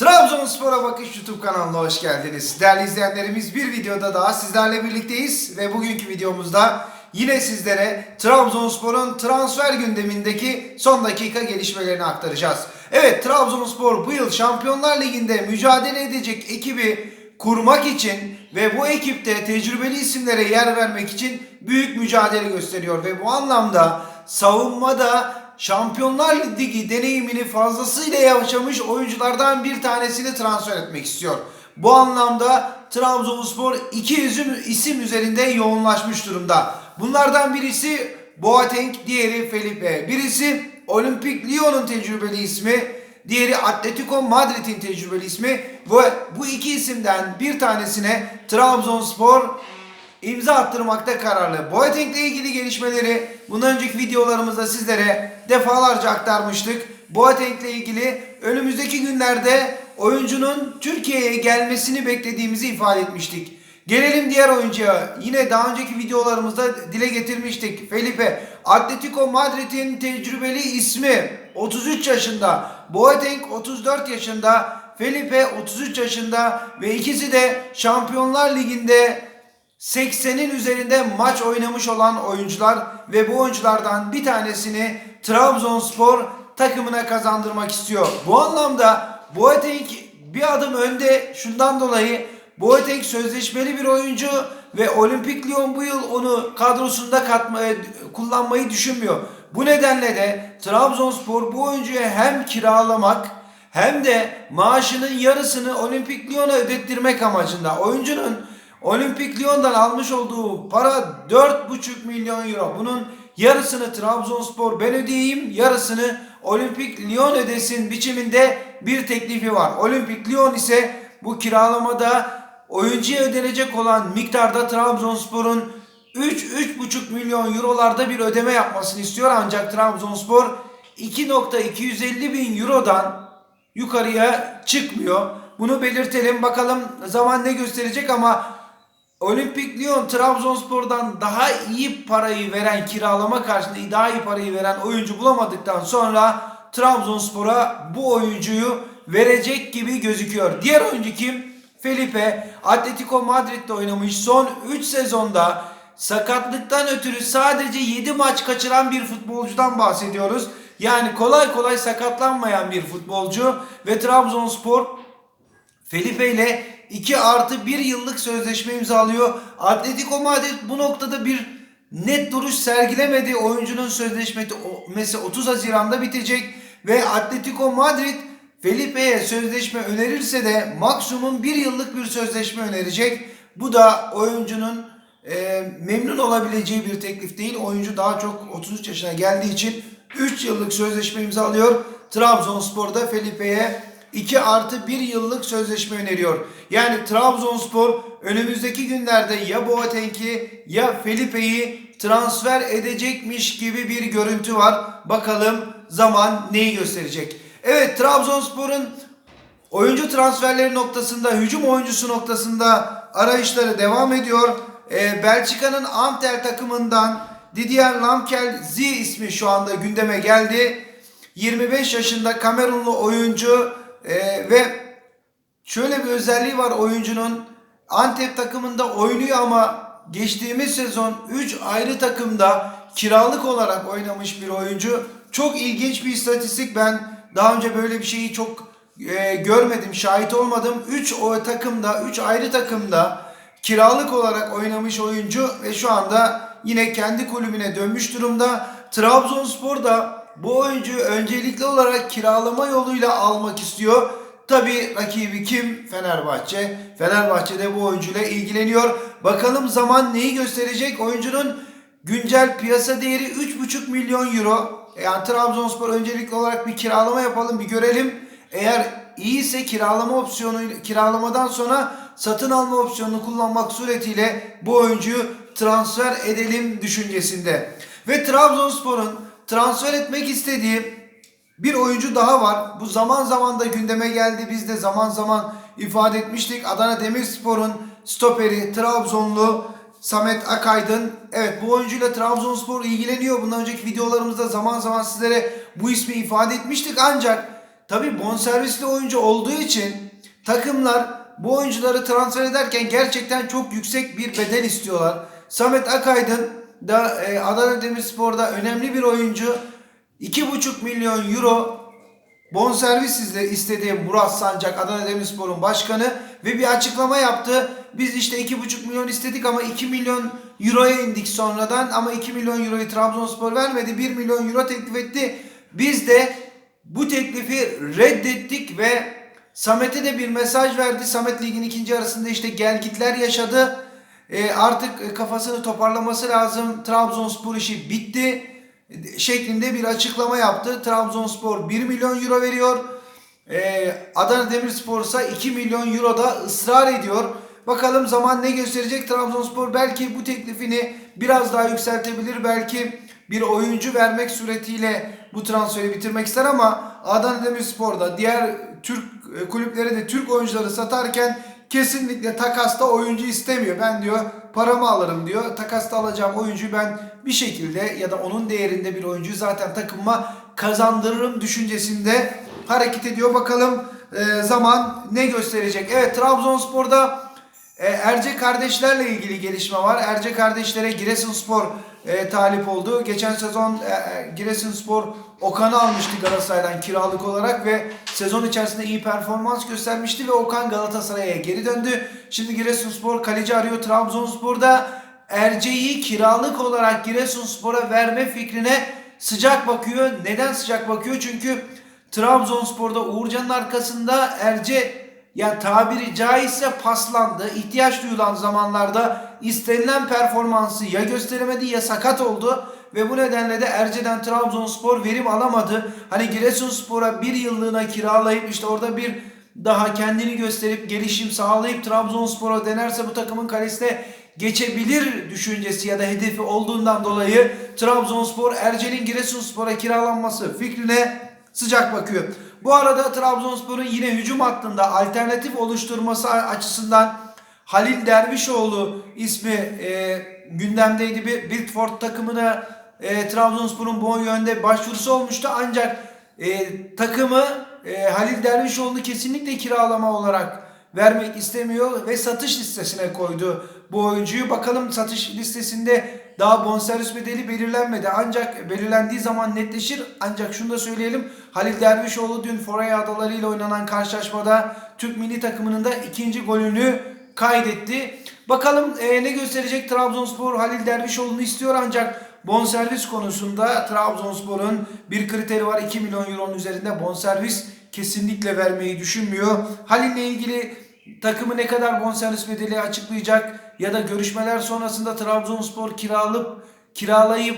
Trabzonspor'a Bakış YouTube kanalına hoş geldiniz. Değerli izleyenlerimiz bir videoda daha sizlerle birlikteyiz ve bugünkü videomuzda yine sizlere Trabzonspor'un transfer gündemindeki son dakika gelişmelerini aktaracağız. Evet Trabzonspor bu yıl Şampiyonlar Ligi'nde mücadele edecek ekibi kurmak için ve bu ekipte tecrübeli isimlere yer vermek için büyük mücadele gösteriyor ve bu anlamda savunmada Şampiyonlar Ligi deneyimini fazlasıyla yaşamış oyunculardan bir tanesini transfer etmek istiyor. Bu anlamda Trabzonspor iki isim, isim üzerinde yoğunlaşmış durumda. Bunlardan birisi Boateng, diğeri Felipe. Birisi Olimpik Lyon'un tecrübeli ismi, diğeri Atletico Madrid'in tecrübeli ismi. Ve bu iki isimden bir tanesine Trabzonspor imza attırmakta kararlı. Boateng ile ilgili gelişmeleri bundan önceki videolarımızda sizlere defalarca aktarmıştık. Boateng ile ilgili önümüzdeki günlerde oyuncunun Türkiye'ye gelmesini beklediğimizi ifade etmiştik. Gelelim diğer oyuncuya. Yine daha önceki videolarımızda dile getirmiştik. Felipe. Atletico Madrid'in tecrübeli ismi 33 yaşında. Boateng 34 yaşında. Felipe 33 yaşında ve ikisi de Şampiyonlar Ligi'nde 80'in üzerinde maç oynamış olan oyuncular ve bu oyunculardan bir tanesini Trabzonspor takımına kazandırmak istiyor. Bu anlamda Boateng bir adım önde şundan dolayı Boateng sözleşmeli bir oyuncu ve Olimpik Lyon bu yıl onu kadrosunda katmayı, kullanmayı düşünmüyor. Bu nedenle de Trabzonspor bu oyuncuyu hem kiralamak hem de maaşının yarısını Olimpik Lyon'a ödettirmek amacında. Oyuncunun Olimpik Lyon'dan almış olduğu para 4,5 milyon euro. Bunun yarısını Trabzonspor ben ödeyeyim, yarısını Olimpik Lyon ödesin biçiminde bir teklifi var. Olimpik Lyon ise bu kiralamada oyuncuya ödenecek olan miktarda Trabzonspor'un 3-3,5 milyon eurolarda bir ödeme yapmasını istiyor. Ancak Trabzonspor 2.250 bin eurodan yukarıya çıkmıyor. Bunu belirtelim. Bakalım zaman ne gösterecek ama Olimpik Lyon Trabzonspor'dan daha iyi parayı veren kiralama karşılığında daha iyi parayı veren oyuncu bulamadıktan sonra Trabzonspor'a bu oyuncuyu verecek gibi gözüküyor. Diğer oyuncu kim? Felipe Atletico Madrid'de oynamış. Son 3 sezonda sakatlıktan ötürü sadece 7 maç kaçıran bir futbolcudan bahsediyoruz. Yani kolay kolay sakatlanmayan bir futbolcu ve Trabzonspor Felipe ile 2 artı 1 yıllık sözleşme imzalıyor. Atletico Madrid bu noktada bir net duruş sergilemedi. Oyuncunun sözleşmesi 30 Haziran'da bitecek ve Atletico Madrid Felipe'ye sözleşme önerirse de maksimum 1 yıllık bir sözleşme önerecek. Bu da oyuncunun e, memnun olabileceği bir teklif değil. Oyuncu daha çok 33 yaşına geldiği için 3 yıllık sözleşme imzalıyor. Trabzonspor'da Felipe'ye 2 artı 1 yıllık sözleşme öneriyor. Yani Trabzonspor önümüzdeki günlerde ya Boateng'i ya Felipe'yi transfer edecekmiş gibi bir görüntü var. Bakalım zaman neyi gösterecek. Evet Trabzonspor'un oyuncu transferleri noktasında, hücum oyuncusu noktasında arayışları devam ediyor. Ee, Belçika'nın Amtel takımından Didier Lamkel-Z ismi şu anda gündeme geldi. 25 yaşında Kamerunlu oyuncu ee, ve şöyle bir özelliği var oyuncunun. Antep takımında oynuyor ama geçtiğimiz sezon 3 ayrı takımda kiralık olarak oynamış bir oyuncu. Çok ilginç bir istatistik. Ben daha önce böyle bir şeyi çok e, görmedim, şahit olmadım. 3 o takımda, 3 ayrı takımda kiralık olarak oynamış oyuncu ve şu anda yine kendi kulübüne dönmüş durumda. Trabzonspor da bu oyuncuyu öncelikli olarak kiralama yoluyla almak istiyor. Tabi rakibi kim? Fenerbahçe. Fenerbahçe de bu oyuncuyla ilgileniyor. Bakalım zaman neyi gösterecek? Oyuncunun güncel piyasa değeri 3,5 milyon euro. Yani Trabzonspor öncelikli olarak bir kiralama yapalım bir görelim. Eğer iyiyse kiralama opsiyonu kiralamadan sonra satın alma opsiyonunu kullanmak suretiyle bu oyuncuyu transfer edelim düşüncesinde. Ve Trabzonspor'un transfer etmek istediği bir oyuncu daha var. Bu zaman zaman da gündeme geldi. Biz de zaman zaman ifade etmiştik. Adana Demirspor'un stoperi Trabzonlu Samet Akaydın. Evet bu oyuncuyla Trabzonspor ilgileniyor. Bundan önceki videolarımızda zaman zaman sizlere bu ismi ifade etmiştik. Ancak tabi bonservisli oyuncu olduğu için takımlar bu oyuncuları transfer ederken gerçekten çok yüksek bir bedel istiyorlar. Samet Akaydın da e, Adana Demirspor'da önemli bir oyuncu. 2,5 milyon euro bonservis izle- istedi Murat Sancak Adana Demirspor'un başkanı ve bir açıklama yaptı. Biz işte 2,5 milyon istedik ama 2 milyon euroya indik sonradan ama 2 milyon euroyu Trabzonspor vermedi. 1 milyon euro teklif etti. Biz de bu teklifi reddettik ve Samet'e de bir mesaj verdi. Samet ligin ikinci arasında işte gelgitler yaşadı. E, artık e, kafasını toparlaması lazım. Trabzonspor işi bitti şeklinde bir açıklama yaptı. Trabzonspor 1 milyon euro veriyor. Ee, Adana Demirspor ise 2 milyon euro da ısrar ediyor. Bakalım zaman ne gösterecek? Trabzonspor belki bu teklifini biraz daha yükseltebilir. Belki bir oyuncu vermek suretiyle bu transferi bitirmek ister ama Adana Demirspor da diğer Türk e, kulüpleri de Türk oyuncuları satarken kesinlikle takasta oyuncu istemiyor. Ben diyor paramı alırım diyor. Takasta alacağım oyuncuyu ben bir şekilde ya da onun değerinde bir oyuncuyu zaten takımıma kazandırırım düşüncesinde hareket ediyor. Bakalım e, zaman ne gösterecek. Evet Trabzonspor'da e, Erce kardeşlerle ilgili gelişme var. Erce kardeşlere Giresunspor e, talip oldu. Geçen sezon e, e, Giresunspor Okan'ı almıştı Galatasaray'dan kiralık olarak ve sezon içerisinde iyi performans göstermişti ve Okan Galatasaray'a geri döndü. Şimdi Giresunspor kaleci arıyor. Trabzonspor'da Erce'yi kiralık olarak Giresunspor'a verme fikrine sıcak bakıyor. Neden sıcak bakıyor? Çünkü Trabzonspor'da Uğurcan'ın arkasında Erce yani tabiri caizse paslandı. İhtiyaç duyulan zamanlarda istenilen performansı ya gösteremedi ya sakat oldu. Ve bu nedenle de Erce'den Trabzonspor verim alamadı. Hani Giresunspor'a bir yıllığına kiralayıp işte orada bir daha kendini gösterip gelişim sağlayıp Trabzonspor'a denerse bu takımın kalesine geçebilir düşüncesi ya da hedefi olduğundan dolayı Trabzonspor Erce'nin Giresunspor'a kiralanması fikrine sıcak bakıyor. Bu arada Trabzonspor'un yine hücum hattında alternatif oluşturması açısından Halil Dervişoğlu ismi e, gündemdeydi. Bir Bitford takımına e, Trabzonspor'un bu yönde başvurusu olmuştu. Ancak e, takımı e, Halil Dervişoğlu'nu kesinlikle kiralama olarak vermek istemiyor ve satış listesine koydu bu oyuncuyu. Bakalım satış listesinde daha bonservis bedeli belirlenmedi. Ancak belirlendiği zaman netleşir. Ancak şunu da söyleyelim. Halil Dervişoğlu dün Foray Adaları ile oynanan karşılaşmada Türk milli takımının da ikinci golünü kaydetti. Bakalım e, ne gösterecek Trabzonspor Halil Dervişoğlu'nu istiyor ancak bonservis konusunda Trabzonspor'un bir kriteri var 2 milyon euronun üzerinde bonservis kesinlikle vermeyi düşünmüyor. Halil'le ilgili takımı ne kadar bonservis bedeli açıklayacak ya da görüşmeler sonrasında Trabzonspor kiralıp kiralayıp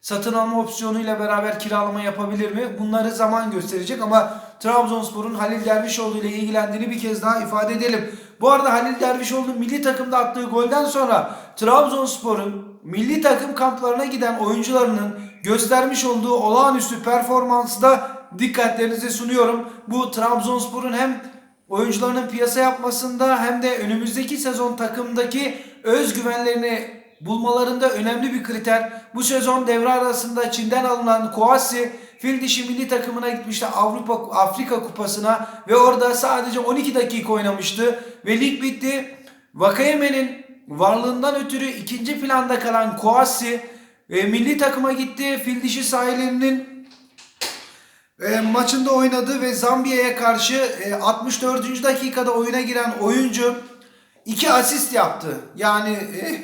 satın alma opsiyonuyla beraber kiralama yapabilir mi? Bunları zaman gösterecek ama Trabzonspor'un Halil Dervişoğlu ile ilgilendiğini bir kez daha ifade edelim. Bu arada Halil Dervişoğlu'nun milli takımda attığı golden sonra Trabzonspor'un milli takım kamplarına giden oyuncularının göstermiş olduğu olağanüstü performansı da dikkatlerinize sunuyorum. Bu Trabzonspor'un hem oyuncularının piyasa yapmasında hem de önümüzdeki sezon takımdaki özgüvenlerini bulmalarında önemli bir kriter. Bu sezon devre arasında Çin'den alınan Kouassi fil dişi milli takımına gitmişti Avrupa Afrika Kupası'na ve orada sadece 12 dakika oynamıştı ve lig bitti. Vakayeme'nin varlığından ötürü ikinci planda kalan Kouassi e, milli takıma gitti. Fil dişi sahillerinin e, maçında oynadı ve Zambiya'ya karşı e, 64. dakikada oyuna giren oyuncu iki asist yaptı. Yani e,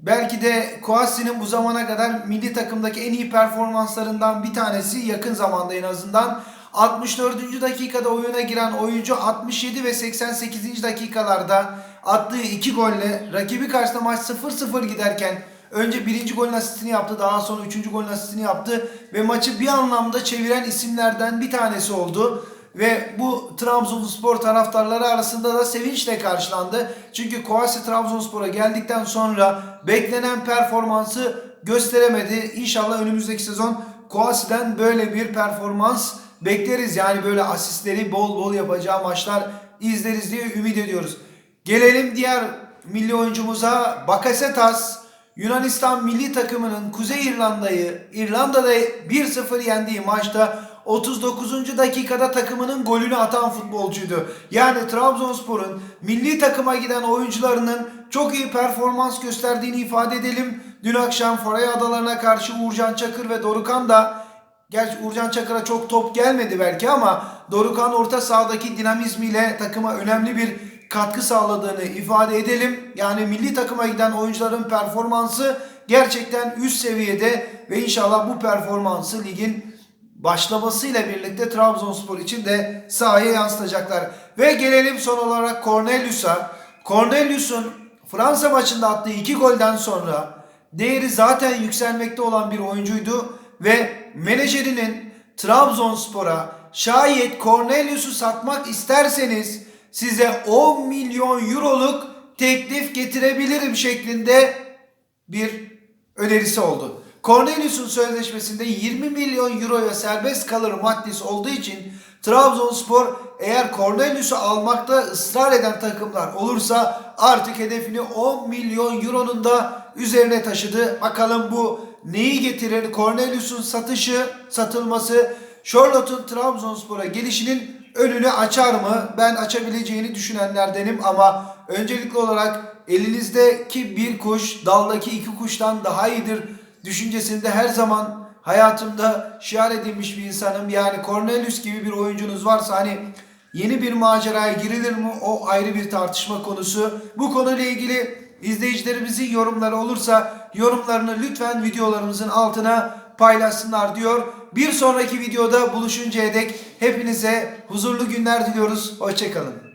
belki de Kouassi'nin bu zamana kadar milli takımdaki en iyi performanslarından bir tanesi yakın zamanda en azından. 64. dakikada oyuna giren oyuncu 67 ve 88. dakikalarda attığı iki golle rakibi karşısında maç 0-0 giderken önce birinci golün asistini yaptı daha sonra üçüncü golün asistini yaptı ve maçı bir anlamda çeviren isimlerden bir tanesi oldu. Ve bu Trabzonspor taraftarları arasında da sevinçle karşılandı. Çünkü Kouassi Trabzonspor'a geldikten sonra beklenen performansı gösteremedi. İnşallah önümüzdeki sezon Kouassi'den böyle bir performans bekleriz. Yani böyle asistleri bol bol yapacağı maçlar izleriz diye ümit ediyoruz. Gelelim diğer milli oyuncumuza Bakasetas. Yunanistan milli takımının Kuzey İrlanda'yı İrlanda'da 1-0 yendiği maçta 39. dakikada takımının golünü atan futbolcuydu. Yani Trabzonspor'un milli takıma giden oyuncularının çok iyi performans gösterdiğini ifade edelim. Dün akşam Foray Adalarına karşı Uğurcan Çakır ve Dorukan da Gerçi Uğurcan Çakır'a çok top gelmedi belki ama Dorukan orta sahadaki dinamizmiyle takıma önemli bir katkı sağladığını ifade edelim. Yani milli takıma giden oyuncuların performansı gerçekten üst seviyede ve inşallah bu performansı ligin başlamasıyla birlikte Trabzonspor için de sahaya yansıtacaklar. Ve gelelim son olarak Cornelius'a. Cornelius'un Fransa maçında attığı iki golden sonra değeri zaten yükselmekte olan bir oyuncuydu ve menajerinin Trabzonspor'a şayet Cornelius'u satmak isterseniz size 10 milyon euroluk teklif getirebilirim şeklinde bir önerisi oldu. Cornelius'un sözleşmesinde 20 milyon euroya serbest kalır maddesi olduğu için Trabzonspor eğer Cornelius'u almakta ısrar eden takımlar olursa artık hedefini 10 milyon euronun da üzerine taşıdı. Bakalım bu neyi getirir? Cornelius'un satışı, satılması Charlotte'un Trabzonspor'a gelişinin önünü açar mı? Ben açabileceğini düşünenlerdenim ama öncelikli olarak elinizdeki bir kuş daldaki iki kuştan daha iyidir düşüncesinde her zaman hayatımda şiar edilmiş bir insanım. Yani Cornelius gibi bir oyuncunuz varsa hani yeni bir maceraya girilir mi? O ayrı bir tartışma konusu. Bu konuyla ilgili izleyicilerimizin yorumları olursa yorumlarını lütfen videolarımızın altına paylaşsınlar diyor. Bir sonraki videoda buluşuncaya dek hepinize huzurlu günler diliyoruz. Hoşçakalın.